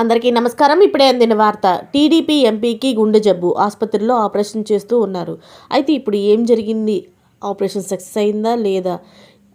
అందరికీ నమస్కారం. ఇప్పుడే అందిన వార్త టీడీపీ ఎంపీకి గుండె జబ్బు ఆసుపత్రిలో ఆపరేషన్ చేస్తూ ఉన్నారు. అయితే ఇప్పుడు ఏం జరిగింది? ఆపరేషన్ సక్సెస్ అయిందా లేదా?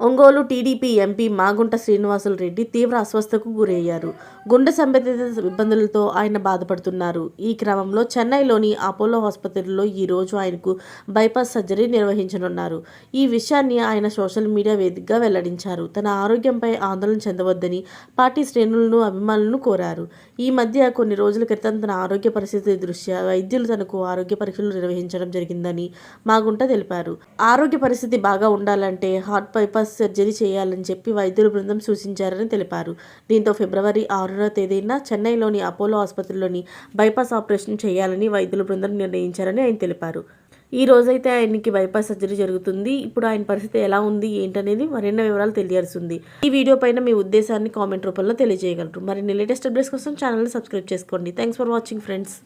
ఒంగోలు టీడీపీ ఎంపీ మాగుంట శ్రీనివాసులు రెడ్డి తీవ్ర అస్వస్థకు గురయ్యారు. గుండె సంబంధిత ఇబ్బందులతో ఆయన బాధపడుతున్నారు. ఈ క్రమంలో చెన్నైలోని అపోలో ఆసుపత్రిలో ఈ రోజు ఆయనకు బైపాస్ సర్జరీ నిర్వహించనున్నారు. ఈ విషయాన్ని ఆయన సోషల్ మీడియా వేదికగా వెల్లడించారు. తన ఆరోగ్యంపై ఆందోళన చెందవద్దని పార్టీ శ్రేణులను అభిమానులను కోరారు. ఈ మధ్య కొన్ని రోజుల క్రితం తన ఆరోగ్య పరిస్థితి దృష్ట్యా వైద్యులు తనకు ఆరోగ్య పరీక్షలు నిర్వహించడం జరిగిందని మాగుంట తెలిపారు. ఆరోగ్య పరిస్థితి బాగా ఉండాలంటే హార్ట్ బైపాస్ సర్జరీ చేయాలని చెప్పి వైద్యుల బృందం సూచించారని తెలిపారు. దీంతో ఫిబ్రవరి ఆరున తేదీన చెన్నైలోని అపోలో ఆసుపత్రిలోని బైపాస్ ఆపరేషన్ చేయాలని వైద్యుల బృందం నిర్ణయించారని ఆయన తెలిపారు. ఈ రోజైతే ఆయనకి బైపాస్ సర్జరీ జరుగుతుంది. ఇప్పుడు ఆయన పరిస్థితి ఎలా ఉంది ఏంటనేది మరిన్ని వివరాలు తెలియాల్సింది. ఈ వీడియో పైన మీ ఉద్దేశాన్ని కామెంట్ రూపంలో తెలియజేయగలరు. మరిన్ని లేటెస్ట్ అప్డేట్స్ కోసం ఛానల్ని సబ్స్క్రైబ్ చేసుకోండి. Thanks for watching friends.